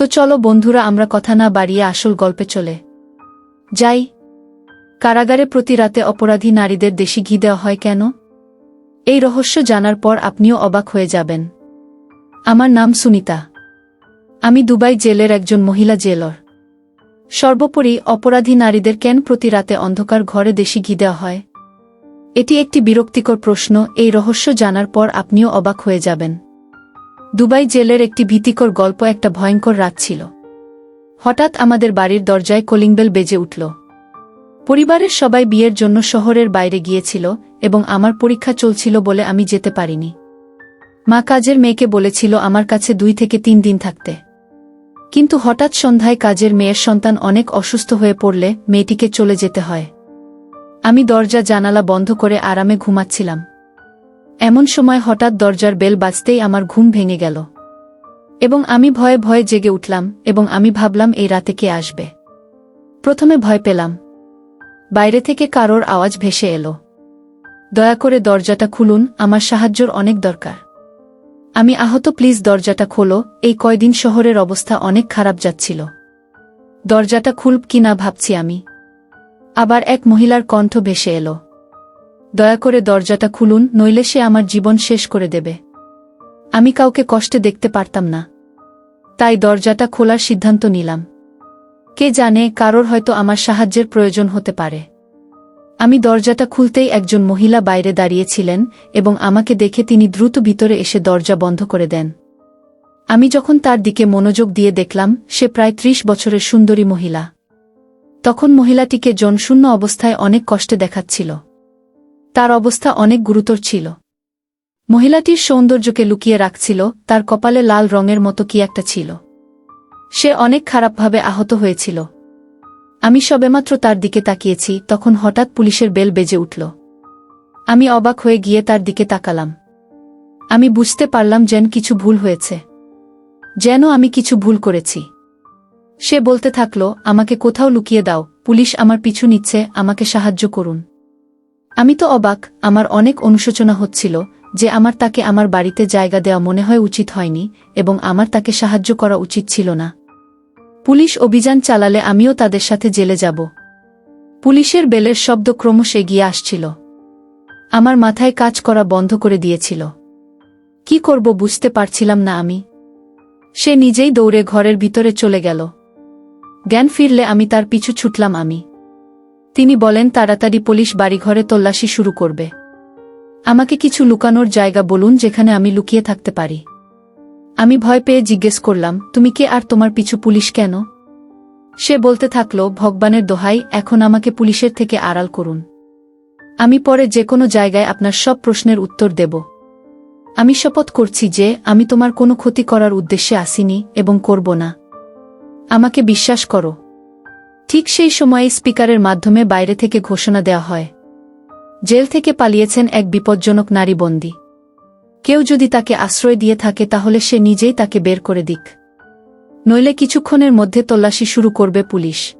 তো চলো বন্ধুরা, আমরা কথা না বাড়িয়ে আসল গল্পে চলে। যাই। কারাগারে প্রতি রাতে অপরাধী নারীদের দেশি ঘি দেওয়া হয় কেন? এই রহস্য জানার পর আপনিও অবাক হয়ে যাবেন। আমার নাম সুনিতা। আমি দুবাই জেলের একজন মহিলা জেলর। সর্বোপরি অপরাধী নারীদের কেন প্রতি রাতে অন্ধকার ঘরে দেশি ঘি দেওয়া হয়? এটি একটি বিরক্তিকর প্রশ্ন, এই রহস্য জানার পর আপনিও অবাক হয়ে যাবেন। দুবাই জেলের একটি ভীতিকর গল্প একটা ভয়ঙ্কর রাত ছিল। হঠাৎ আমাদের বাড়ির দরজায় কলিংবেল বেজে উঠল। পরিবারের সবাই বিয়ের জন্য শহরের বাইরে গিয়েছিল এবং আমার পরীক্ষা চলছিল বলে আমি যেতে পারিনি। মা কাজের মেয়েকে বলেছিল আমার কাছে দুই থেকে তিন দিন থাকতে। কিন্তু হঠাৎ সন্ধ্যায় কাজের মেয়ের সন্তান অনেক অসুস্থ হয়ে পড়লে মেয়েটিকে চলে যেতে হয়। আমি দরজা জানালা বন্ধ করে আরামে ঘুমাচ্ছিলাম। এমন সময় হঠাৎ দরজার বেল বাজতেই আমার ঘুম ভেঙে গেল। এবং আমি ভয়ে ভয়ে জেগে উঠলাম এবং আমি ভাবলাম, এই রাতে কে আসবে? প্রথমে ভয় পেলাম। বাইরে থেকে কারোর আওয়াজ ভেসে এলো। দয়া করে দরজাটা খুলুন, আমার সাহায্যর অনেক দরকার। আমি আহত, প্লিজ দরজাটা খোলো, এই কয়দিন শহরের অবস্থা অনেক খারাপ যাচ্ছিল। দরজাটা খুলব কি না ভাবছি আমি। আবার এক মহিলার কণ্ঠ ভেসে এলো। দয়া করে দরজাটা খুলুন, নইলে সে আমার জীবন শেষ করে দেবে। আমি কাউকে কষ্টে দেখতে পারতাম না। তাই দরজাটা খোলার সিদ্ধান্ত নিলাম। কে জানে, কারোর হয়তো আমার সাহায্যের প্রয়োজন হতে পারে। আমি দরজাটা খুলতেই একজন মহিলা বাইরে দাঁড়িয়েছিলেন এবং আমাকে দেখে তিনি দ্রুত ভিতরে এসে দরজা বন্ধ করে দেন। আমি যখন তার দিকে মনোযোগ দিয়ে দেখলাম, সে প্রায় ত্রিশ বছরের সুন্দরী মহিলা। তখন মহিলাটিকে জনশূন্য অবস্থায় অনেক কষ্টে দেখাচ্ছিল। তার অবস্থা অনেক গুরুতর ছিল। মহিলাটির সৌন্দর্যকে লুকিয়ে রাখছিল, তার কপালে লাল রঙের মতো কি একটা ছিল। সে অনেক খারাপভাবে আহত হয়েছিল। আমি সবেমাত্র তার দিকে তাকিয়েছি, তখন হঠাৎ পুলিশের বেল বেজে উঠল। আমি অবাক হয়ে গিয়ে তার দিকে তাকালাম। আমি বুঝতে পারলাম যেন কিছু ভুল হয়েছে। যেন আমি কিছু ভুল করেছি। সে বলতে থাকল, আমাকে কোথাও লুকিয়ে দাও, পুলিশ আমার পিছু নিচ্ছে, আমাকে সাহায্য করুন। আমি তো অবাক, আমার অনেক অনুশোচনা হচ্ছিল যে আমার তাকে আমার বাড়িতে জায়গা দেওয়া মনে হয় উচিত হয়নি এবং আমার তাকে সাহায্য করা উচিত ছিল না। পুলিশ অভিযান চালালে আমিও তাদের সাথে জেলে যাব। পুলিশের বেলের শব্দ ক্রমশ এগিয়ে আসছিল। আমার মাথায় কাজ করা বন্ধ করে দিয়েছিল। কি করব বুঝতে পারছিলাম না আমি। সে নিজেই দৌড়ে ঘরের ভিতরে চলে গেল। জ্ঞান ফিরলে আমি তার পিছু ছুটলাম আমি। তিনি বলেন, তাড়াতাড়ি পুলিশ বাড়িঘরে তল্লাশি শুরু করবে। আমাকে কিছু লুকানোর জায়গা বলুন যেখানে আমি লুকিয়ে থাকতে পারি। আমি ভয় পেয়ে জিজ্ঞেস করলাম, তুমি কে আর তোমার পিছু পুলিশ কেন? সে বলতে থাকল, ভগবানের দোহাই, এখন আমাকে পুলিশের থেকে আড়াল করুন। আমি পরে যে কোনো জায়গায় আপনার সব প্রশ্নের উত্তর দেব। আমি শপথ করছি যে আমি তোমার কোনো ক্ষতি করার উদ্দেশ্যে আসিনি এবং করব না। আমাকে বিশ্বাস করো। ঠিক সেই সময়ে স্পিকারের মাধ্যমে বাইরে থেকে ঘোষণা দেওয়া হয়। জেল থেকে পালিয়েছেন এক বিপজ্জনক নারী বন্দী। কেউ যদি তাকে আশ্রয় দিয়ে থাকে তাহলে সে নিজেই তাকে বের করে দিক। নইলে কিছুক্ষণের মধ্যে তল্লাশি শুরু করবে পুলিশ।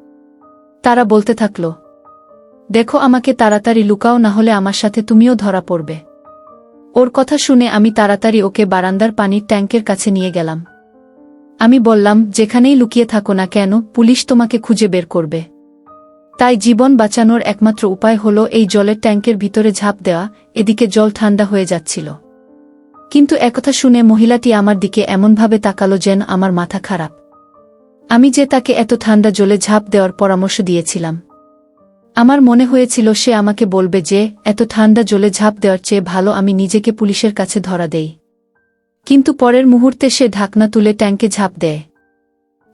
তারা বলতে থাকল, দেখো আমাকে তাড়াতাড়ি লুকাও, না হলে আমার সাথে তুমিও ধরা পড়বে। ওর কথা শুনে আমি তাড়াতাড়ি ওকে বারান্দার পানির ট্যাঙ্কের কাছে নিয়ে গেলাম। আমি বললাম, যেখানেই লুকিয়ে থাকো না কেন, পুলিশ তোমাকে খুঁজে বের করবে। তাই জীবন বাঁচানোর একমাত্র উপায় হল এই জলের ট্যাঙ্কের ভিতরে ঝাঁপ দেওয়া, এদিকে জল ঠান্ডা হয়ে যাচ্ছিল। কিন্তু একথা শুনে মহিলাটি আমার দিকে এমনভাবে তাকালো যেন আমার মাথা খারাপ। আমি যে তাকে এত ঠান্ডা জলে ঝাঁপ দেওয়ার পরামর্শ দিয়েছিলাম। আমার মনে হয়েছিল সে আমাকে বলবে যে, এত ঠান্ডা জলে ঝাঁপ দেওয়ার চেয়ে ভালো আমি নিজেকে পুলিশের কাছে ধরা দেই। কিন্তু পরের মুহূর্তে সে ঢাকনা তুলে ট্যাঙ্কে ঝাঁপ দেয়।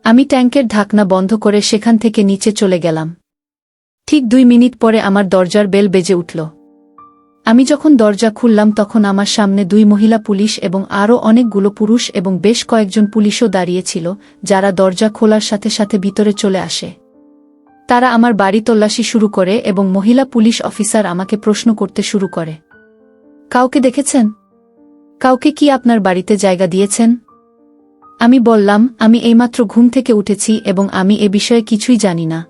আমি ট্যাঙ্কের ঢাকনা বন্ধ করে সেখান থেকে নিচে চলে গেলাম। ঠিক দুই মিনিট পরে আমার দরজার বেল বেজে উঠল। আমি যখন দরজা খুললাম তখন আমার সামনে দুই মহিলা পুলিশ এবং আরও অনেকগুলো পুরুষ এবং বেশ কয়েকজন পুলিশও দাঁড়িয়েছিল যারা দরজা খোলার সাথে সাথে ভিতরে চলে আসে। তারা আমার বাড়ি তল্লাশি শুরু করে এবং মহিলা পুলিশ অফিসার আমাকে প্রশ্ন করতে শুরু করে। কাউকে দেখেছেন? কাউকে কি আপনার বাড়িতে জায়গা দিয়েছেন? আমি বললাম, আমি এইমাত্র ঘুম থেকে উঠেছি এবং আমি এ বিষয়ে কিছুই জানি না।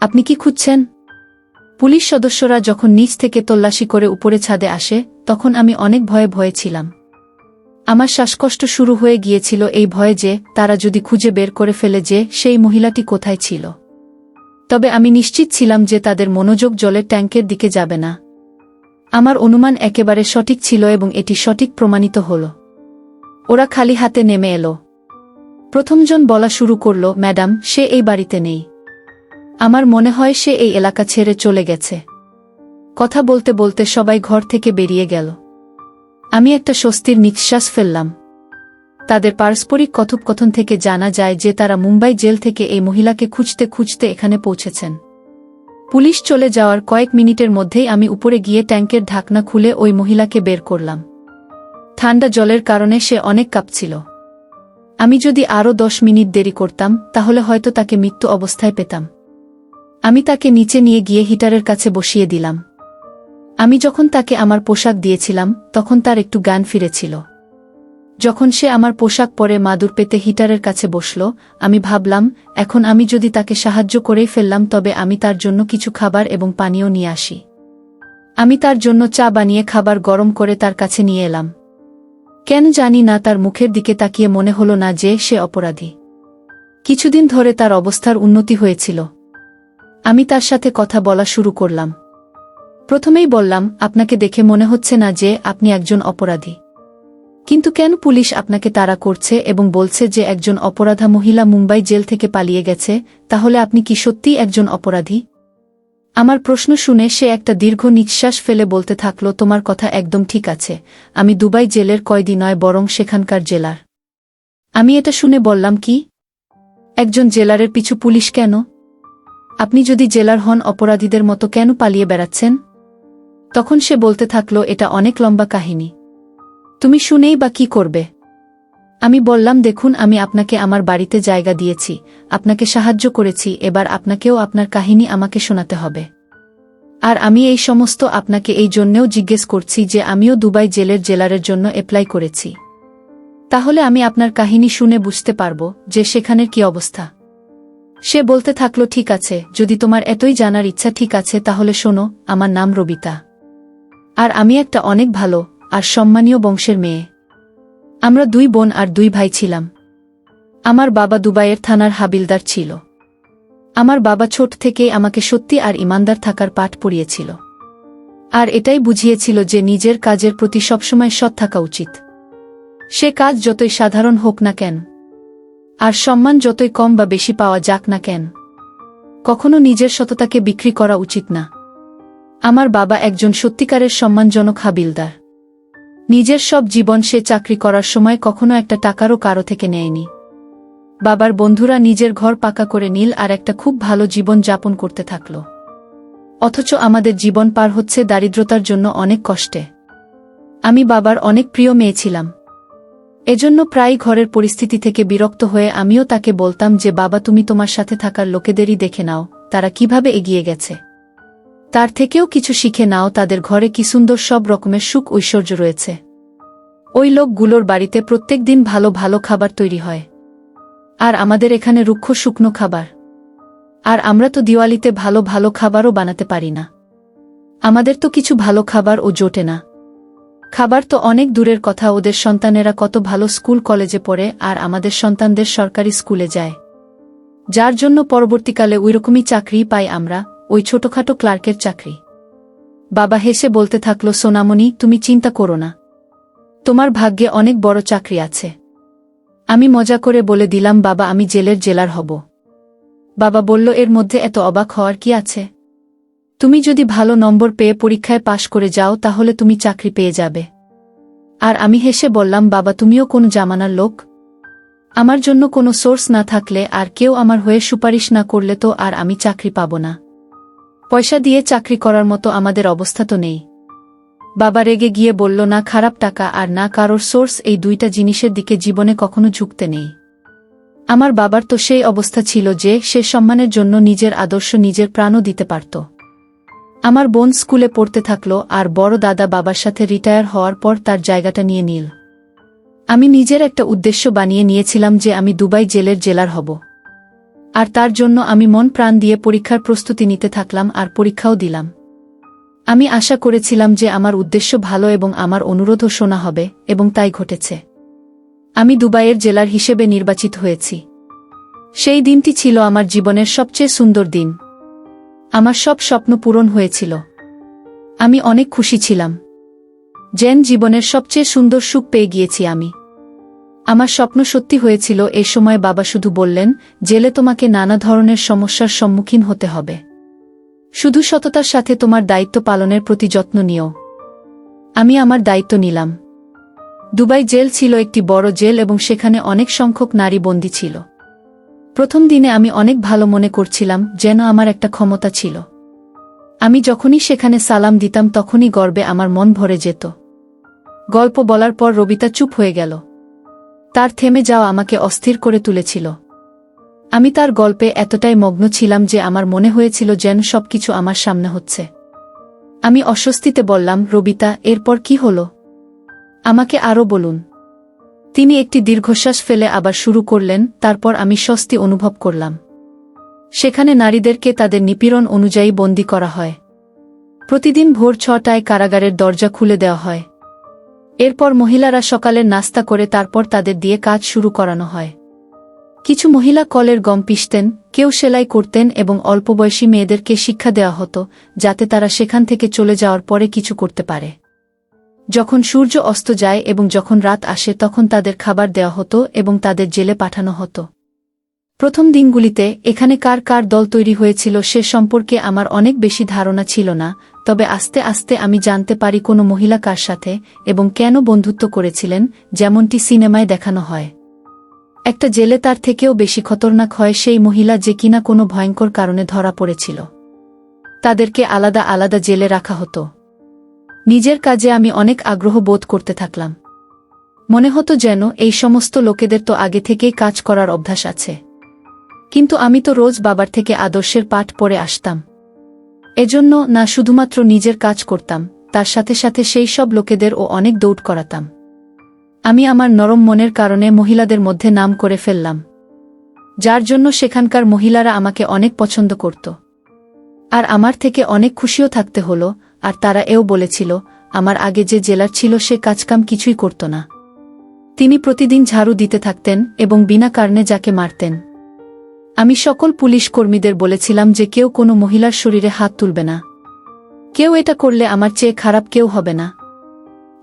আপনি কি খুঁজছেন? পুলিশ সদস্যরা যখন নিচ থেকে তল্লাশি করে উপরে ছাদে আসে, তখন আমি অনেক ভয়ে ভয়ে ছিলাম। আমার শ্বাসকষ্ট শুরু হয়ে গিয়েছিল এই ভয়ে যে, তারা যদি খুঁজে বের করে ফেলে যে, সেই মহিলাটি কোথায় ছিল। তবে আমি নিশ্চিত ছিলাম যে তাদের মনোযোগ জলের ট্যাঙ্কের দিকে যাবে না। আমার অনুমান একেবারে সঠিক ছিল এবং এটি সঠিক প্রমাণিত হল। ওরা খালি হাতে নেমে এলো। প্রথমজন বলা শুরু করল, ম্যাডাম, সে এই বাড়িতে নেই। আমার মনে হয় সে এই এলাকা ছেড়ে চলে গেছে। কথা বলতে বলতে সবাই ঘর থেকে বেরিয়ে গেল। আমি একটা স্বস্তির নিঃশ্বাস ফেললাম। তাদের পারস্পরিক কথোপকথন থেকে জানা যায় যে তারা মুম্বাই জেল থেকে এই মহিলাকে খুঁজতে খুঁজতে এখানে পৌঁছেছেন। পুলিশ চলে যাওয়ার কয়েক মিনিটের মধ্যেই আমি উপরে গিয়ে ট্যাঙ্কের ঢাকনা খুলে ওই মহিলাকে বের করলাম। ঠান্ডা জলের কারণে সে অনেক কাঁপছিল। আমি যদি আরও দশ মিনিট দেরি করতাম, তাহলে হয়তো তাকে মৃত্যু অবস্থায় পেতাম। আমি তাকে নিচে নিয়ে গিয়ে হিটারের কাছে বসিয়ে দিলাম। আমি যখন তাকে আমার পোশাক দিয়েছিলাম, তখন তার একটু গান ফিরেছিল। যখন সে আমার পোশাক পরে মাদুর পেতে হিটারের কাছে বসল, আমি ভাবলাম, এখন আমি যদি তাকে সাহায্য করেই ফেললাম তবে আমি তার জন্য কিছু খাবার এবং পানীয় নিয়ে আসি। আমি তার জন্য চা বানিয়ে খাবার গরম করে তার কাছে নিয়ে এলাম। কেন জানি না তার মুখের দিকে তাকিয়ে মনে হল না যে সে অপরাধী। কিছুদিন ধরে তার অবস্থার উন্নতি হয়েছিল। আমি তার সাথে কথা বলা শুরু করলাম। প্রথমেই বললাম, আপনাকে দেখে মনে হচ্ছে না যে আপনি একজন অপরাধী। কিন্তু কেন পুলিশ আপনাকে তাড়া করছে এবং বলছে যে একজন অপরাধা মহিলা মুম্বাই জেল থেকে পালিয়ে গেছে, তাহলে আপনি কি সত্যিই একজন অপরাধী? আমার প্রশ্ন শুনে সে একটা দীর্ঘ নিঃশ্বাস ফেলে বলতে থাকল, তোমার কথা একদম ঠিক আছে, আমি দুবাই জেলের কয়দি নয়, বরং সেখানকার জেলার। আমি এটা শুনে বললাম, কি? একজন জেলারের পিছু পুলিশ কেন? আপনি যদি জেলার হন, অপরাধীদের মতো কেন পালিয়ে বেড়াচ্ছেন? তখন সে বলতে থাকল, এটা অনেক লম্বা কাহিনী। তুমি শুনেই বা কি করবে? আমি বললাম, দেখুন, আমি আপনাকে আমার বাড়িতে জায়গা দিয়েছি। আপনাকে সাহায্য করেছি। এবার আপনাকেও আপনার কাহিনী আমাকে শোনাতে হবে। আর আমি এই সমস্ত আপনাকে এই জন্যেও জিজ্ঞেস করছি যে আমিও দুবাই জেলের জেলারের জন্য অ্যাপ্লাই করেছি। তাহলে আমি আপনার কাহিনী শুনে বুঝতে পারব যে সেখানের কি অবস্থা। সে বলতে থাকল, ঠিক আছে, যদি তোমার এতই জানার ইচ্ছা ঠিক আছে, তাহলে শোনো, আমার নাম রবিতা। আর আমি একটা অনেক ভালো আর সম্মানীয় বংশের মেয়ে। আমরা দুই বোন আর দুই ভাই ছিলাম। আমার বাবা দুবাইয়ের থানার হাবিলদার ছিল। আমার বাবা ছোট থেকেই আমাকে সত্যি আর ইমানদার থাকার পাঠ পড়িয়েছিল। আর এটাই বুঝিয়েছিল যে নিজের কাজের প্রতি সবসময় সৎ থাকা উচিত। সে কাজ যতই সাধারণ হোক না কেন, আর সম্মান যতই কম বা বেশি পাওয়া যাক না কেন, কখনো নিজের সততাকে বিক্রি করা উচিত না। আমার বাবা একজন সত্যিকারের সম্মানজনক হাবিলদার। নিজের সব জীবন সে চাকরি করার সময় কখনো একটা টাকারও কারও থেকে নেয়নি। বাবার বন্ধুরা নিজের ঘর পাকা করে নীল আর একটা খুব ভালো জীবন যাপন করতে থাকল। অথচ আমাদের জীবন পার হচ্ছে দারিদ্রতার জন্য অনেক কষ্টে। আমি বাবার অনেক প্রিয় মেয়ে ছিলাম। এজন্য প্রায় ঘরের পরিস্থিতি থেকে বিরক্ত হয়ে আমিও তাকে বলতাম যে, বাবা, তুমি তোমার সাথে থাকার লোকেদেরই দেখে নাও, তারা কীভাবে এগিয়ে গেছে? তার থেকেও কিছু শিখে নাও, তাদের ঘরে কি সুন্দর সব রকমের সুখ ঐশ্বর্য রয়েছে। ওই লোকগুলোর বাড়িতে প্রত্যেক দিন ভালো ভালো খাবার তৈরি হয়। আর আমাদের এখানে রুক্ষ শুকনো খাবার। আর আমরা তো দিওয়ালিতে ভালো ভালো খাবারও বানাতে পারি না। আমাদের তো কিছু ভালো খাবার ও জোটে না। খাবার তো অনেক দূরের কথা, ওদের সন্তানেরা কত ভালো স্কুল কলেজে পড়ে, আর আমাদের সন্তানদের সরকারি স্কুলে যায়। যার জন্য পরবর্তীকালে ওইরকমই চাকরি পাই আমরা ওই ছোটখাটো ক্লার্কের চাকরি। বাবা হেসে বলতে থাকল, সোনামণি, তুমি চিন্তা করো না। তোমার ভাগ্যে অনেক বড় চাকরি আছে। আমি মজা করে বলে দিলাম, বাবা, আমি জেলের জেলার হব। বাবা বলল, এর মধ্যে এত অবাক হওয়ার কি আছে? তুমি যদি ভালো নম্বর পেয়ে পরীক্ষায় পাশ করে যাও, তাহলে তুমি চাকরি পেয়ে যাবে। আর আমি হেসে বললাম, বাবা, তুমিও কোন জামানার লোক? আমার জন্য কোনো সোর্স না থাকলে আর কেউ আমার হয়ে সুপারিশ না করলে তো আর আমি চাকরি পাব না। পয়সা দিয়ে চাকরি করার মতো আমাদের অবস্থা তো নেই। বাবা রেগে গিয়ে বলল, না, খারাপ টাকা আর না, কারোর সোর্স এই দুইটা জিনিসের দিকে জীবনে কখনো ঝুঁকতে নেই। আমার বাবার তো সেই অবস্থা ছিল যে সে সম্মানের জন্য নিজের আদর্শ নিজের প্রাণও দিতে পারত। আমার বোন স্কুলে পড়তে থাকল আর বড় দাদা বাবার সাথে রিটায়ার হওয়ার পর তার জায়গাটা নিয়ে নিল। আমি নিজের একটা উদ্দেশ্য বানিয়ে নিয়েছিলাম যে আমি দুবাই জেলের জেলার হব। আর তার জন্য আমি মন প্রাণ দিয়ে পরীক্ষার প্রস্তুতি নিতে থাকলাম আর পরীক্ষাও দিলাম। আমি আশা করেছিলাম যে আমার উদ্দেশ্য ভালো এবং আমার অনুরোধও শোনা হবে, এবং তাই ঘটেছে। আমি দুবাইয়ের জেলার হিসেবে নির্বাচিত হয়েছি। সেই দিনটি ছিল আমার জীবনের সবচেয়ে সুন্দর দিন। আমার সব স্বপ্ন পূরণ হয়েছিল। আমি অনেক খুশি ছিলাম। জেন জীবনের সবচেয়ে সুন্দর সুখ পেয়ে গিয়েছি আমি। আমার স্বপ্ন সত্যি হয়েছিল এ সময় বাবা শুধু বললেন, জেলে তোমাকে নানা ধরনের সমস্যার সম্মুখীন হতে হবে। শুধু সততার সাথে তোমার দায়িত্ব পালনের প্রতি যত্ন নিও। আমি আমার দায়িত্ব নিলাম। দুবাই জেল ছিল একটি বড় জেল এবং সেখানে অনেক সংখ্যক নারী বন্দী ছিল। প্রথম দিনে আমি অনেক ভালো মনে করছিলাম যেন আমার একটা ক্ষমতা ছিল। আমি যখনই সেখানে সালাম দিতাম তখনই গর্বে আমার মন ভরে যেত। গল্প বলার পর রবিতা চুপ হয়ে গেল। তার থেমে যাওয়া আমাকে অস্থির করে তুলেছিল। আমি তার গল্পে এতটাই মগ্ন ছিলাম যে আমার মনে হয়েছিল যেন সবকিছু আমার সামনে হচ্ছে। আমি অস্বস্তিতে বললাম, রবিতা, এরপর কি হল? আমাকে আরও বলুন। তিনি একটি দীর্ঘশ্বাস ফেলে আবার শুরু করলেন, তারপর আমি স্বস্তি অনুভব করলাম। সেখানে নারীদেরকে তাদের নিপীড়ন অনুযায়ী বন্দী করা হয়। প্রতিদিন ভোর ছটায় কারাগারের দরজা খুলে দেওয়া হয়। এরপর মহিলারা সকালের নাস্তা করে তারপর তাদের দিয়ে কাজ শুরু করানো হয়। কিছু মহিলা কলের গম পিসতেন কেউ সেলাই করতেন এবং অল্প বয়সী মেয়েদেরকে শিক্ষা দেওয়া হতো, যাতে তারা সেখান থেকে চলে যাওয়ার পরে কিছু করতে পারে। যখন সূর্য অস্ত যায় এবং যখন রাত আসে তখন তাদের খাবার দেওয়া হতো এবং তাদের জেলে পাঠানো হতো। প্রথম দিনগুলিতে এখানে কার কার দল তৈরি হয়েছিল সে সম্পর্কে আমার অনেক বেশি ধারণা ছিল না, তবে আস্তে আস্তে আমি জানতে পারি কোনো মহিলা কার সাথে এবং কেন বন্ধুত্ব করেছিলেন, যেমনটি সিনেমায় দেখানো হয়। একটা জেলে তার থেকেও বেশি খতরনাক হয় সেই মহিলা যে কিনা কোনো ভয়ঙ্কর কারণে ধরা পড়েছিল। তাদেরকে আলাদা আলাদা জেলে রাখা হতো। নিজের কাজে আমি অনেক আগ্রহ বোধ করতে থাকলাম। মনে হতো যেন এই সমস্ত লোকেদের তো আগে থেকেই কাজ করার অভ্যাস আছে। কিন্তু আমি তো রোজ বাবার থেকে আদর্শের পাঠ পড়ে আসতাম। এজন্য না শুধুমাত্র নিজের কাজ করতাম, তার সাথে সাথে সেই সব লোকেদেরও অনেক দৌড় করাতাম। আমি আমার নরম মনের কারণে মহিলাদের মধ্যে নাম করে ফেললাম। যার জন্য সেখানকার মহিলারা আমাকে অনেক পছন্দ করত। আর আমার থেকে অনেক খুশিও থাকতে হলো, আর তারা এও বলেছিল, আমার আগে যে জেলার ছিল সে কাজকাম কিছুই করত না। তিনি প্রতিদিন ঝাড়ু দিতে থাকতেন এবং বিনা কারণে যাকে মারতেন। আমি সকল পুলিশ কর্মীদের বলেছিলাম যে কেউ কোনো মহিলার শরীরে হাত তুলবে না। কেউ এটা করলে আমার চেয়ে খারাপ কেউ হবে না।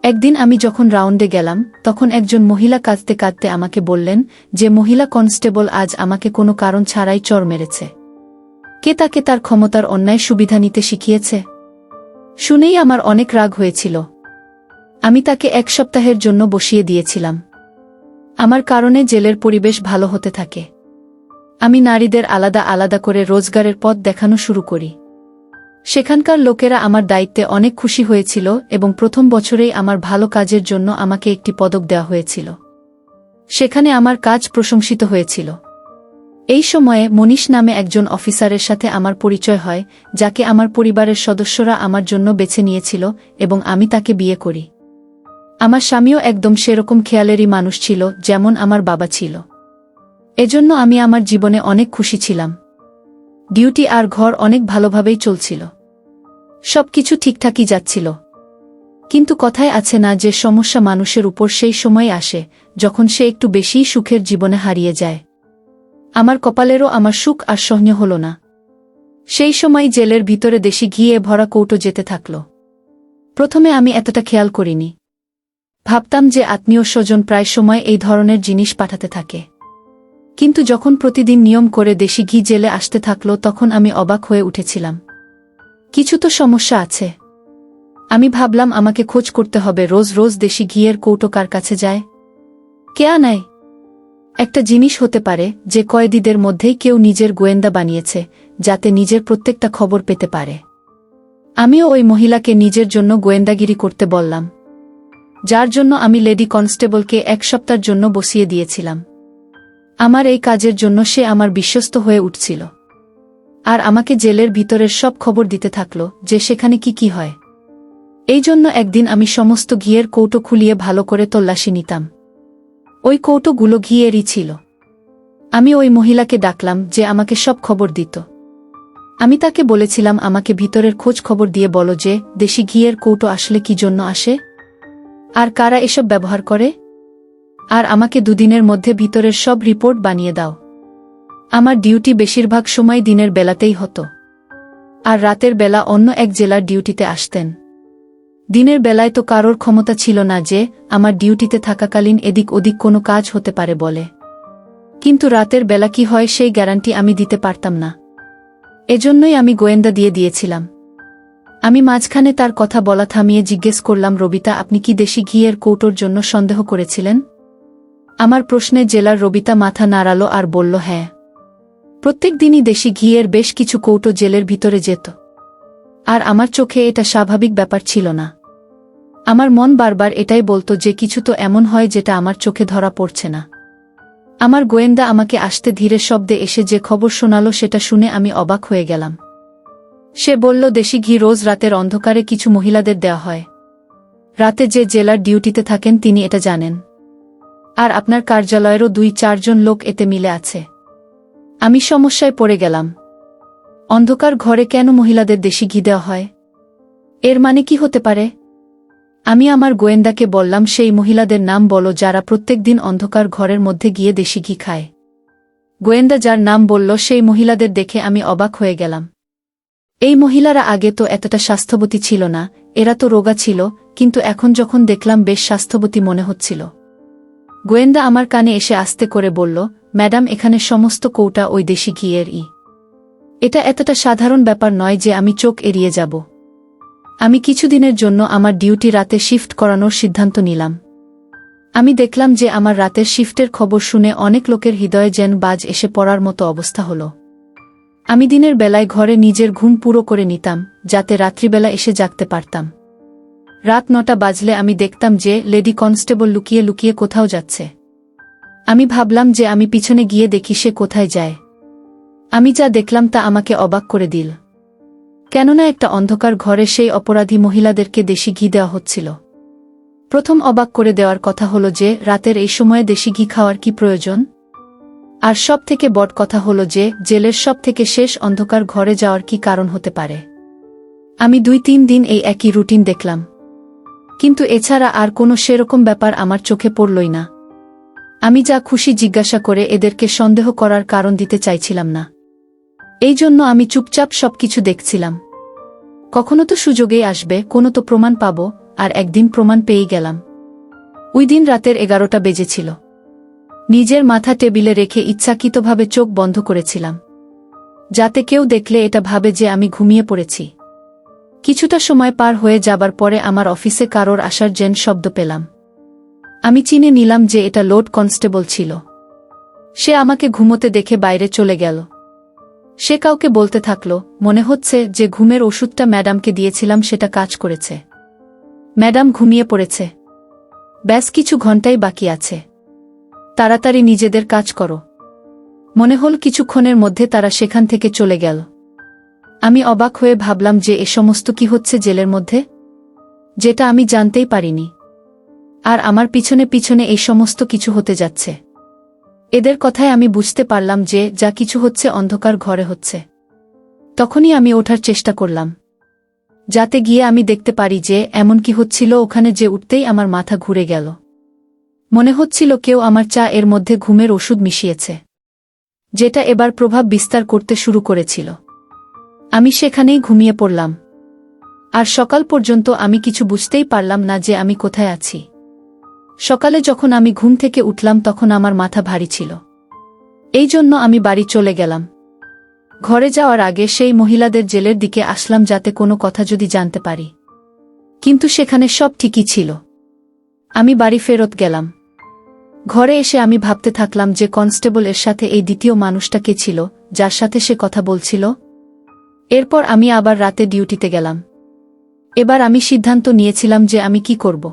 একদিন আমি যখন রাউন্ডে গেলাম, তখন একজন মহিলা কাঁদতে কাঁদতে আমাকে বললেন যে মহিলা কনস্টেবল আজ আমাকে কোনো কারণ ছাড়াই চর মেরেছে। কে তাকে তার ক্ষমতার অন্যায় সুবিধা নিতে শিখিয়েছে? শুনেই আমার অনেক রাগ হয়েছিল। আমি তাকে এক সপ্তাহের জন্য বসিয়ে দিয়েছিলাম। আমার কারণে জেলের পরিবেশ ভালো হতে থাকে। আমি নারীদের আলাদা আলাদা করে রোজগারের পথ দেখানো শুরু করি। সেখানকার লোকেরা আমার দায়িত্বে অনেক খুশি হয়েছিল এবং প্রথম বছরেই আমার ভালো কাজের জন্য আমাকে একটি পদক দেওয়া হয়েছিল। সেখানে আমার কাজ প্রশংসিত হয়েছিল। এই সময়ে মনীষ নামে একজন অফিসারের সাথে আমার পরিচয় হয়, যাকে আমার পরিবারের সদস্যরা আমার জন্য বেছে নিয়েছিল এবং আমি তাকে বিয়ে করি। আমার স্বামীও একদম সেরকম খেয়ালেরই মানুষ ছিল যেমন আমার বাবা ছিল। এজন্য আমি আমার জীবনে অনেক খুশি ছিলাম। ডিউটি আর ঘর অনেক ভালোভাবেই চলছিল। সবকিছু ঠিকঠাকই যাচ্ছিল। কিন্তু কথায় আছে না যে সমস্যা মানুষের উপর সেই সময় আসে, যখন সে একটু বেশিই সুখের জীবনে হারিয়ে যায়। আমার কপালেরও আমার সুখ আর সহ্য হল না। সেই সময় জেলের ভিতরে দেশি ঘিয়ে ভরা কৌটো যেতে থাকল। প্রথমে আমি এতটা খেয়াল করিনি। ভাবতাম যে আত্মীয় স্বজন প্রায় সময় এই ধরনের জিনিস পাঠাতে থাকে। কিন্তু যখন প্রতিদিন নিয়ম করে দেশি ঘি জেলে আসতে থাকল, তখন আমি অবাক হয়ে উঠেছিলাম। কিছু তো সমস্যা আছে। আমি ভাবলাম, আমাকে খোঁজ করতে হবে, রোজ রোজ দেশি ঘিয়ের কৌটো কার কাছে যায়? কেয়া নাই একটা জিনিস হতে পারে, যে কয়েদিদের মধ্যেই কেউ নিজের গোয়েন্দা বানিয়েছে, যাতে নিজের প্রত্যেকটা খবর পেতে পারে। আমিও ওই মহিলাকে নিজের জন্য গোয়েন্দাগিরি করতে বললাম। যার জন্য আমি লেডি কনস্টেবলকে এক সপ্তাহের জন্য বসিয়ে দিয়েছিলাম। আমার এই কাজের জন্য সে আমার বিশ্বস্ত হয়ে উঠছিল। আর আমাকে জেলের ভিতরের সব খবর দিতে থাকল যে সেখানে কি কি হয়। এই জন্য একদিন আমি সমস্ত ঘিয়ের কৌটো খুলিয়ে ভালো করে তল্লাশি নিতাম। ওই কৌটোগুলো ঘিয়েরই ছিল। আমি ওই মহিলাকে ডাকলাম যে আমাকে সব খবর দিত। আমি তাকে বলেছিলাম, আমাকে ভিতরের খোঁজ খবর দিয়ে বলো যে দেশি ঘিয়ের কৌটো আসলে কি জন্য আসে? আর কারা এসব ব্যবহার করে? আর আমাকে দুদিনের মধ্যে ভিতরের সব রিপোর্ট বানিয়ে দাও। আমার ডিউটি বেশিরভাগ সময় দিনের বেলাতেই হতো। আর রাতের বেলা অন্য এক জেলার ডিউটিতে আসতেন। দিনের বেলায় তো কারোর ক্ষমতা ছিল না যে, আমার ডিউটিতে থাকাকালীন এদিক ওদিক কোনো কাজ হতে পারে বলে। কিন্তু রাতের বেলা কি হয় সেই গ্যারান্টি আমি দিতে পারতাম না। এজন্যই আমি গোয়েন্দা দিয়ে দিয়েছিলাম। আমি মাঝখানে তার কথা বলা থামিয়ে জিজ্ঞেস করলাম, রবিতা, আপনি কি দেশি ঘিয়ের কৌটোর জন্য সন্দেহ করেছিলেন? আমার প্রশ্নে জেলার রবিতা মাথা নাড়ালো আর বলল হ্যাঁ। প্রত্যেক দিনই দেশি ঘিয়ের বেশ কিছু কৌটো জেলের ভিতরে যেত। আর আমার চোখে এটা স্বাভাবিক ব্যাপার ছিল না। আমার মন বারবার এটাই বলতো যে কিছু তো এমন হয় যেটা আমার চোখে ধরা পড়ছে না। আমার গোয়েন্দা আমাকে আসতে ধীরে শব্দে এসে যে খবর শোনালো সেটা শুনে আমি অবাক হয়ে গেলাম। সে বলল, দেশি ঘি রোজ রাতের অন্ধকারে কিছু মহিলাদের দেওয়া হয়। রাতে যে জেলার ডিউটিতে থাকেন তিনি এটা জানেন। আর আপনার কার্যালয়েরও দুই চারজন লোক এতে মিলে আছে। আমি সমস্যায় পড়ে গেলাম। অন্ধকার ঘরে কেন মহিলাদের দেশি ঘি দেওয়া হয়? এর মানে কি হতে পারে? আমি আমার গোয়েন্দাকে বললাম, সেই মহিলাদের নাম বলো যারা প্রত্যেক দিন অন্ধকার ঘরের মধ্যে গিয়ে দেশি ঘি খায়। গোয়েন্দা যার নাম বলল, সেই মহিলাদের দেখে আমি অবাক হয়ে গেলাম। এই মহিলারা আগে তো এতটা স্বাস্থ্যবতী ছিল না, এরা তো রোগা ছিল, কিন্তু এখন যখন দেখলাম বেশ স্বাস্থ্যবতী মনে হচ্ছিল। গোয়েন্দা আমার কানে এসে আস্তে করে বলল, ম্যাডাম, এখানে সমস্ত কৌটা ওই দেশি ঘিয়ের ই। এটা এতটা সাধারণ ব্যাপার নয় যে আমি চোখ এড়িয়ে যাব। আমি কিছুদিনের জন্য আমার ডিউটি রাতে শিফট করানোর সিদ্ধান্ত নিলাম। আমি দেখলাম যে আমার রাতের শিফটের খবর শুনে অনেক লোকের হৃদয়ে যেন বাজ এসে পড়ার মতো অবস্থা হল। আমি দিনের বেলায় ঘরে নিজের ঘুম পুরো করে নিতাম, যাতে রাত্রিবেলা এসে জাগতে পারতাম। রাত নটা বাজলে আমি দেখতাম যে লেডি কনস্টেবল লুকিয়ে লুকিয়ে কোথাও যাচ্ছে। আমি ভাবলাম যে আমি পিছনে গিয়ে দেখি সে কোথায় যায়। আমি যা দেখলাম তা আমাকে অবাক করে দিল। কেননা একটা অন্ধকার ঘরে সেই অপরাধী মহিলাদেরকে দেশি ঘি দেওয়া হচ্ছিল। প্রথম অবাক করে দেওয়ার কথা হলো যে, রাতের এই সময়ে দেশি ঘি খাওয়ার কি প্রয়োজন? আর সব থেকে বড় কথা হলো যে, জেলের সব থেকে শেষ অন্ধকার ঘরে যাওয়ার কি কারণ হতে পারে? আমি দুই তিন দিন এই একই রুটিন দেখলাম। কিন্তু এছাড়া আর কোনো সেরকম ব্যাপার আমার চোখে পড়লই না। আমি যা খুশি জিজ্ঞাসা করে এদেরকে সন্দেহ করার কারণ দিতে চাইছিলাম না। এই জন্য আমি চুপচাপ সবকিছু দেখছিলাম। কখনো তো সুযোগেই আসবে, কোনো তো প্রমাণ পাব, আর একদিন প্রমাণ পেয়েই গেলাম। ওই দিন রাতের এগারোটা বেজেছিল। নিজের মাথা টেবিলে রেখে ইচ্ছাকৃতভাবে চোখ বন্ধ করেছিলাম। যাতে কেউ দেখলে এটা ভাবে যে আমি ঘুমিয়ে পড়েছি। কিছুটা সময় পার হয়ে যাবার পরে আমার অফিসে কারোর আসার জেন শব্দ পেলাম। আমি চিনে নিলাম যে এটা লোড কনস্টেবল ছিল। সে আমাকে ঘুমোতে দেখে বাইরে চলে গেল। সে কাউকে বলতে থাকল, মনে হচ্ছে যে ঘুমের ওষুধটা ম্যাডামকে দিয়েছিলাম, সেটা কাজ করেছে। ম্যাডাম ঘুমিয়ে পড়েছে। ব্যাস কিছু ঘন্টাই বাকি আছে। তাড়াতাড়ি নিজেদের কাজ করো। মনে হল কিছুক্ষণের মধ্যে তারা সেখান থেকে চলে গেল। আমি অবাক হয়ে ভাবলাম যে এ সমস্ত কি হচ্ছে জেলের মধ্যে? যেটা আমি জানতেই পারিনি। আর আমার পিছনে পিছনে এই সমস্ত কিছু হতে যাচ্ছে। এদের কথায় আমি বুঝতে পারলাম যে যা কিছু হচ্ছে অন্ধকার ঘরে হচ্ছে। তখনই আমি ওঠার চেষ্টা করলাম। যাতে গিয়ে আমি দেখতে পারি যে এমন কি হচ্ছিল ওখানে যে উঠতেই আমার মাথা ঘুরে গেল। মনে হচ্ছিল কেউ আমার চা এর মধ্যে ঘুমের ওষুধ মিশিয়েছে। যেটা এবার প্রভাব বিস্তার করতে শুরু করেছিল। আমি সেখানেই ঘুমিয়ে পড়লাম। আর সকাল পর্যন্ত আমি কিছু বুঝতেই পারলাম না যে আমি কোথায় আছি। সকালে যখন আমি ঘুম থেকে উঠলাম তখন আমার মাথা ভারী ছিল। এই জন্য আমি বাড়ি চলে গেলাম। ঘরে যাওয়ার আগে সেই মহিলাদের জেলের দিকে আসলাম যাতে কোনো কথা যদি জানতে পারি। কিন্তু সেখানে সব ঠিকই ছিল। আমি বাড়ি ফেরত গেলাম। ঘরে এসে আমি ভাবতে থাকলাম যে কনস্টেবল এর সাথে এই দ্বিতীয় মানুষটা কে ছিল, যার সাথে সে কথা বলছিল এরপর আমি আবার রাতে ডিউটিতে গেলাম। এবার আমি সিদ্ধান্ত নিয়েছিলাম যে আমি কি করব।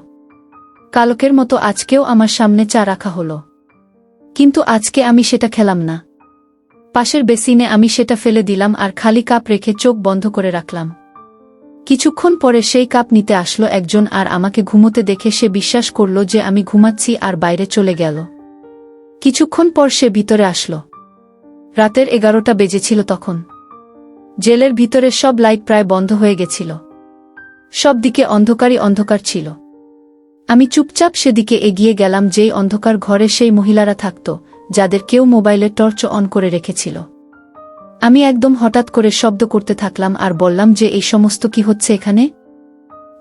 কালকের মতো আজকেও আমার সামনে চা রাখা হলো। কিন্তু আজকে আমি সেটা খেলাম না। পাশের বেসিনে আমি সেটা ফেলে দিলাম আর খালি কাপ রেখে চোখ বন্ধ করে রাখলাম। কিছুক্ষণ পরে সেই কাপ নিতে আসলো একজন আর আমাকে ঘুমোতে দেখে সে বিশ্বাস করল যে আমি ঘুমাচ্ছি আর বাইরে চলে গেল। কিছুক্ষণ পর সে ভিতরে আসলো। রাতের এগারোটা বেজেছিল তখন। জেলের ভিতরে সব লাইট প্রায় বন্ধ হয়ে গেছিল। সব দিকে অন্ধকারই অন্ধকার ছিল। আমি চুপচাপ সেদিকে এগিয়ে গেলাম যেই অন্ধকার ঘরে সেই মহিলারা থাকত, যাদের কেউ মোবাইলে টর্চ অন করে রেখেছিল। আমি একদম হঠাৎ করে শব্দ করতে থাকলাম আর বললাম যে, এই সমস্ত কি হচ্ছে এখানে?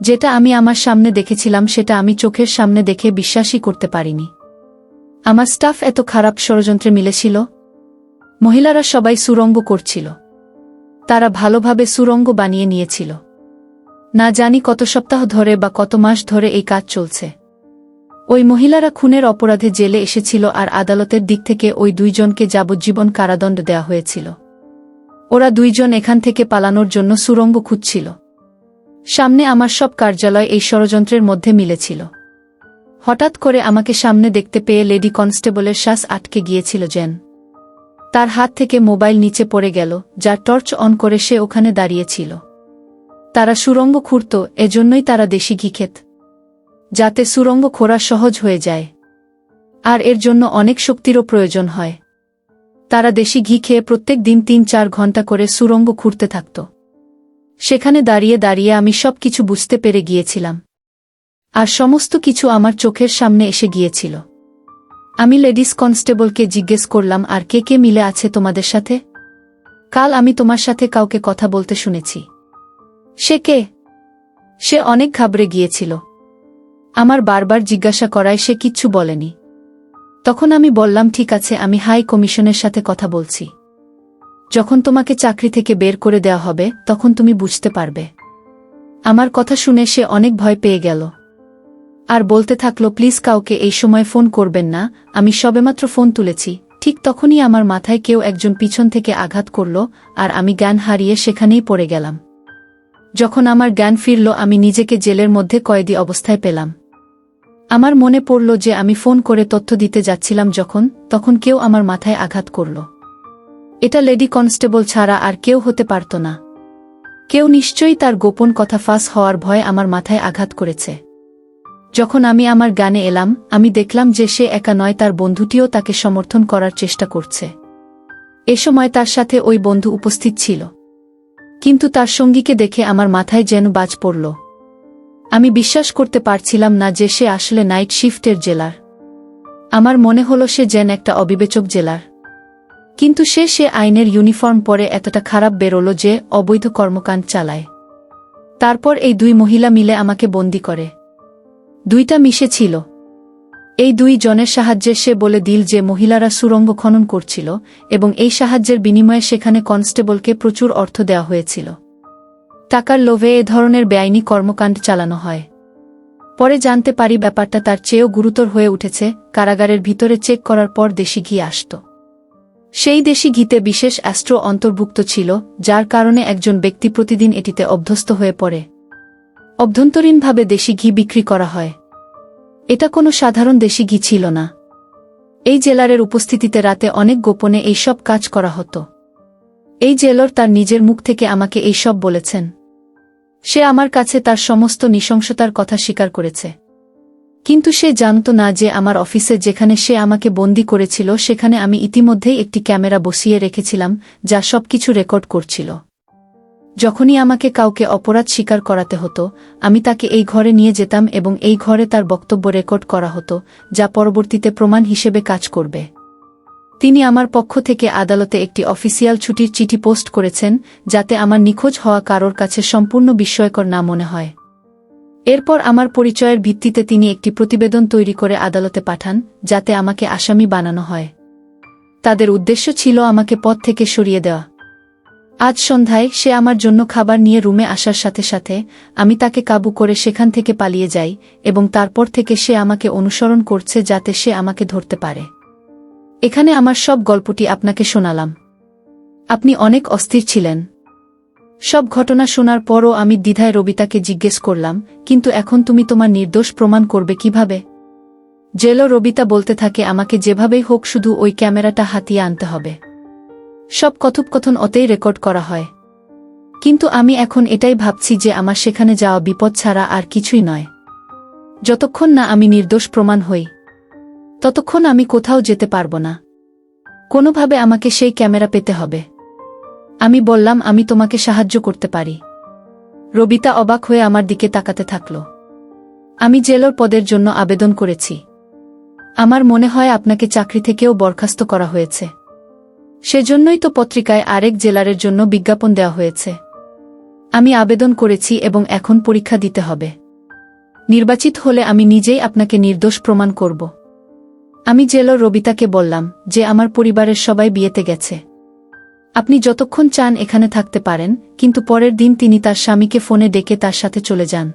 যেটা আমি আমার সামনে দেখেছিলাম সেটা আমি চোখের সামনে দেখে বিশ্বাসই করতে পারিনি। আমার স্টাফ এত খারাপ ষড়যন্ত্রে মিলেছিল। মহিলারা সবাই সুরঙ্গ করছিল। তারা ভালোভাবে সুরঙ্গ বানিয়ে নিয়েছিল। না জানি কত সপ্তাহ ধরে বা কত মাস ধরে এই কাজ চলছে। ওই মহিলারা খুনের অপরাধে জেলে এসেছিল আর আদালতের দিক থেকে ওই দুইজনকে যাবজ্জীবন কারাদণ্ড দেয়া হয়েছিল। ওরা দুইজন এখান থেকে পালানোর জন্য সুরঙ্গ খুঁজছিল। সামনে আমার সব কার্যালয় এই ষড়যন্ত্রের মধ্যে মিলেছিল। হঠাৎ করে আমাকে সামনে দেখতে পেয়ে লেডি কনস্টেবলের শ্বাস আটকে গিয়েছিল জেন। তার হাত থেকে মোবাইল নিচে পড়ে গেল যার টর্চ অন করে সে ওখানে দাঁড়িয়েছিল। তারা সুরঙ্গ খুঁড়ত, এজন্যই তারা দেশি ঘি খেত। যাতে সুরঙ্গ খোঁড়া সহজ হয়ে যায়। আর এর জন্য অনেক শক্তিরও প্রয়োজন হয়। তারা দেশি ঘি খেয়ে প্রত্যেক দিন তিন চার ঘণ্টা করে সুরঙ্গ খুঁড়তে থাকত। সেখানে দাঁড়িয়ে দাঁড়িয়ে আমি সব কিছু বুঝতে পেরে গিয়েছিলাম। আর সমস্ত কিছু আমার চোখের সামনে এসে গিয়েছিল। আমি লেডিস কনস্টেবলকে জিজ্ঞেস করলাম, আর কে কে মিলে আছে তোমাদের সাথে? কাল আমি তোমার সাথে কাউকে কথা বলতে শুনেছি। সে কে? সে অনেক ঘাবড়ে গিয়েছিল। আমার বারবার জিজ্ঞাসা করায় সে কিচ্ছু বলেনি। তখন আমি বললাম, ঠিক আছে, আমি হাই কমিশনের সাথে কথা বলছি। যখন তোমাকে চাকরি থেকে বের করে দেওয়া হবে, তখন তুমি বুঝতে পারবে। আমার কথা শুনে সে অনেক ভয় পেয়ে গেল। আর বলতে থাকল, প্লিজ কাউকে এই সময় ফোন করবেন না, আমি সবেমাত্র ফোন তুলেছি। ঠিক তখনই আমার মাথায় কেউ একজন পিছন থেকে আঘাত করল, আর আমি জ্ঞান হারিয়ে সেখানেই পড়ে গেলাম। যখন আমার জ্ঞান ফিরল, আমি নিজেকে জেলের মধ্যে কয়েদি অবস্থায় পেলাম। আমার মনে পড়ল যে আমি ফোন করে তথ্য দিতে যাচ্ছিলাম যখন, তখন কেউ আমার মাথায় আঘাত করল। এটা লেডি কনস্টেবল ছাড়া আর কেউ হতে পারত না। কেউ নিশ্চয়ই তার গোপন কথা ফাঁস হওয়ার ভয় আমার মাথায় আঘাত করেছে। যখন আমি আমার গানে এলাম, আমি দেখলাম যে সে একা নয়, তার বন্ধুটিও তাকে সমর্থন করার চেষ্টা করছে। এ সময় তার সাথে ওই বন্ধু উপস্থিত ছিল। কিন্তু তার সঙ্গীকে দেখে আমার মাথায় যেন বাজ পড়ল। আমি বিশ্বাস করতে পারছিলাম না যে সে আসলে নাইট শিফটের জেলার। আমার মনে হলো সে যেন একটা অবিবেচক জেলার। কিন্তু সে সে আইনের ইউনিফর্ম পরে এতটা খারাপ বেরোল যে অবৈধ কর্মকাণ্ড চালায়। তারপর এই দুই মহিলা মিলে আমাকে বন্দি করে। দুইটা মিশে ছিল। এই দুই জনের সাহায্যে সে বলে দিল যে মহিলারা সুরঙ্গ খনন করছিল এবং এই সাহায্যের বিনিময়ে সেখানে কনস্টেবলকে প্রচুর অর্থ দেওয়া হয়েছিল। টাকার লোভে এ ধরনের বেআইনি কর্মকাণ্ড চালানো হয়। পরে জানতে পারি ব্যাপারটা তার চেয়েও গুরুতর হয়ে উঠেছে, কারাগারের ভিতরে চেক করার পর দেশি ঘি আসত। সেই দেশি ঘিতে বিশেষ অ্যাস্ট্রো অন্তর্ভুক্ত ছিল, যার কারণে একজন ব্যক্তি প্রতিদিন এটিতে অভ্যস্ত হয়ে পড়ে। অভ্যন্তরীণভাবে দেশি ঘি বিক্রি করা হয়। এটা কোনো সাধারণ দেশি ঘি ছিল না। এই জেলারের উপস্থিতিতে রাতে অনেক গোপনে এই সব কাজ করা হতো। এই জেলর তার নিজের মুখ থেকে আমাকে এই সব বলেছেন। সে আমার কাছে তার সমস্ত নৃশংসতার কথা স্বীকার করেছে। কিন্তু সে জানত না যে আমার অফিসে যেখানে সে আমাকে বন্দি করেছিল, সেখানে আমি ইতিমধ্যেই একটি ক্যামেরা বসিয়ে রেখেছিলাম, যা সবকিছু রেকর্ড করছিল। যখনই আমাকে কাউকে অপরাধ স্বীকার করাতে হতো, আমি তাকে এই ঘরে নিয়ে যেতাম এবং এই ঘরে তার বক্তব্য রেকর্ড করা হতো, যা পরবর্তীতে প্রমাণ হিসেবে কাজ করবে। তিনি আমার পক্ষ থেকে আদালতে একটি অফিসিয়াল ছুটির চিঠি পোস্ট করেছেন, যাতে আমার নিখোঁজ হওয়া কারোর কাছে সম্পূর্ণ বিস্ময়কর না মনে হয়। এরপর আমার পরিচয়ের ভিত্তিতে তিনি একটি প্রতিবেদন তৈরি করে আদালতে পাঠান, যাতে আমাকে আসামি বানানো হয়। তাদের উদ্দেশ্য ছিল আমাকে পথ থেকে সরিয়ে দেওয়া। আজ সন্ধ্যায় সে আমার জন্য খাবার নিয়ে রুমে আসার সাথে সাথে আমি তাকে কাবু করে সেখান থেকে পালিয়ে যাই এবং তারপর থেকে সে আমাকে অনুসরণ করছে যাতে সে আমাকে ধরতে পারে। এখানে আমার সব গল্পটি আপনাকে শোনালাম। আপনি অনেক অস্থির ছিলেন। সব ঘটনা শোনার পরও আমি দ্বিধায় রবিতাকে জিজ্ঞেস করলাম, কিন্তু এখন তুমি তোমার নির্দোষ প্রমাণ করবে কীভাবে? জেলো রবিতা বলতে থাকে, আমাকে যেভাবেই হোক শুধু ওই ক্যামেরাটা হাতিয়ে আনতে হবে। সব কথোপকথন অতেই রেকর্ড করা হয়। কিন্তু আমি এখন এটাই ভাবছি যে আমার সেখানে যাওয়া বিপদ ছাড়া আর কিছুই নয়। যতক্ষণ না আমি নির্দোষ প্রমাণ হই, ততক্ষণ আমি কোথাও যেতে পারব না। কোনোভাবে আমাকে সেই ক্যামেরা পেতে হবে। আমি বললাম, আমি তোমাকে সাহায্য করতে পারি। রবিতা অবাক হয়ে আমার দিকে তাকাতে থাকল। আমি জেলর পদের জন্য আবেদন করেছি। আমার মনে হয় আপনাকে চাকরি থেকেও বরখাস্ত করা হয়েছে। সেজন্যই তো পত্রিকায় আরেক জেলারের জন্য বিজ্ঞাপন দেওয়া হয়েছে। আমি আবেদন করেছি এবং এখন পরীক্ষা দিতে হবে। নির্বাচিত হলে আমি নিজেই আপনাকে নির্দোষ প্রমাণ করব। আমি জেলর রবিতাকে বললাম যে আমার পরিবারের সবাই বিয়েতে গেছে। আপনি যতক্ষণ চান এখানে থাকতে পারেন, কিন্তু পরের দিন তিনি তার স্বামীকে ফোনে ডেকে তার সাথে চলে যান।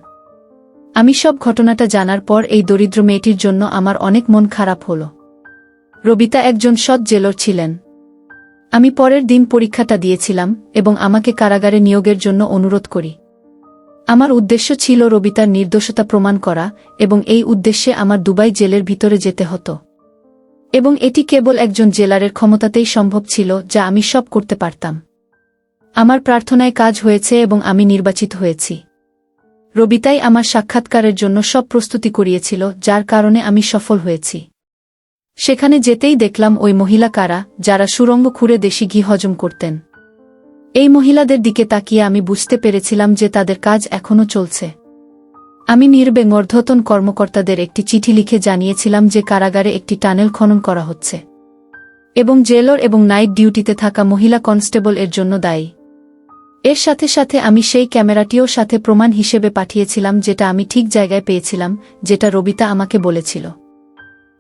আমি সব ঘটনাটা জানার পর এই দরিদ্র মেয়েটির জন্য আমার অনেক মন খারাপ হল। রবিতা একজন সৎ জেলর ছিলেন। আমি পরের দিন পরীক্ষাটা দিয়েছিলাম এবং আমাকে কারাগারে নিয়োগের জন্য অনুরোধ করি। আমার উদ্দেশ্য ছিল রবিতার নির্দোষতা প্রমাণ করা এবং এই উদ্দেশ্যে আমার দুবাই জেলের ভিতরে যেতে হতো। এবং এটি কেবল একজন জেলারের ক্ষমতাতেই সম্ভব ছিল যা আমি সব করতে পারতাম। আমার প্রার্থনায় কাজ হয়েছে এবং আমি নির্বাচিত হয়েছি। রবিতাই আমার সাক্ষাৎকারের জন্য সব প্রস্তুতি করিয়েছিল, যার কারণে আমি সফল হয়েছি। সেখানে যেতেই দেখলাম ওই মহিলা কারা, যারা সুরঙ্গ খুঁড়ে দেশি ঘি হজম করতেন। এই মহিলাদের দিকে তাকিয়ে আমি বুঝতে পেরেছিলাম যে তাদের কাজ এখনও চলছে। আমি নির্বেং অর্ধতন কর্মকর্তাদের একটি চিঠি লিখে জানিয়েছিলাম যে কারাগারে একটি টানেল খনন করা হচ্ছে। এবং জেলর এবং নাইট ডিউটিতে থাকা মহিলা কনস্টেবল এর জন্য দায়ী। এর সাথে সাথে আমি সেই ক্যামেরাটিও সাথে প্রমাণ হিসেবে পাঠিয়েছিলাম যেটা আমি ঠিক জায়গায় পেয়েছিলাম, যেটা রবিতা আমাকে বলেছিল।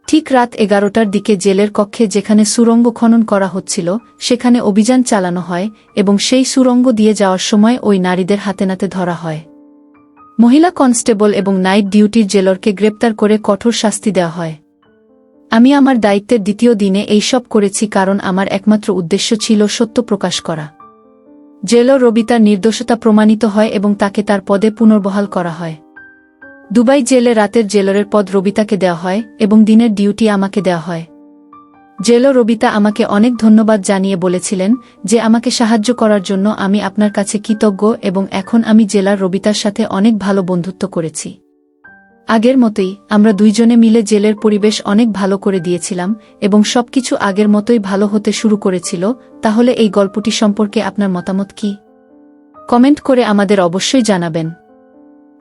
ঠিক রাত এগারোটার দিকে জেলের কক্ষে যেখানে সুরঙ্গ খনন করা হচ্ছিল, সেখানে অভিযান চালানো হয় এবং সেই সুরঙ্গ দিয়ে যাওয়ার সময় ওই নারীদের হাতে নাতে ধরা হয়। মহিলা কনস্টেবল এবং নাইট ডিউটির জেলরকে গ্রেপ্তার করে কঠোর শাস্তি দেওয়া হয়। আমি আমার দায়িত্বের দ্বিতীয় দিনে এইসব করেছি কারণ আমার একমাত্র উদ্দেশ্য ছিল সত্য প্রকাশ করা। জেলর রবিতার নির্দোষতা প্রমাণিত হয় এবং তাকে তার পদে পুনর্বহাল করা হয়। দুবাই জেলে রাতের জেলরের পদ রবিতাকে দেওয়া হয় এবং দিনের ডিউটি আমাকে দেওয়া হয়। জেলো রবিতা আমাকে অনেক ধন্যবাদ জানিয়ে বলেছিলেন যে আমাকে সাহায্য করার জন্য আমি আপনার কাছে কৃতজ্ঞ এবং এখন আমি জেলার রবিতার সাথে অনেক ভালো বন্ধুত্ব করেছি। আগের মতোই আমরা দুইজনে মিলে জেলের পরিবেশ অনেক ভালো করে দিয়েছিলাম এবং সবকিছু আগের মতোই ভালো হতে শুরু করেছিল, তাহলে এই গল্পটি সম্পর্কে আপনার মতামত কি? কমেন্ট করে আমাদের অবশ্যই জানাবেন।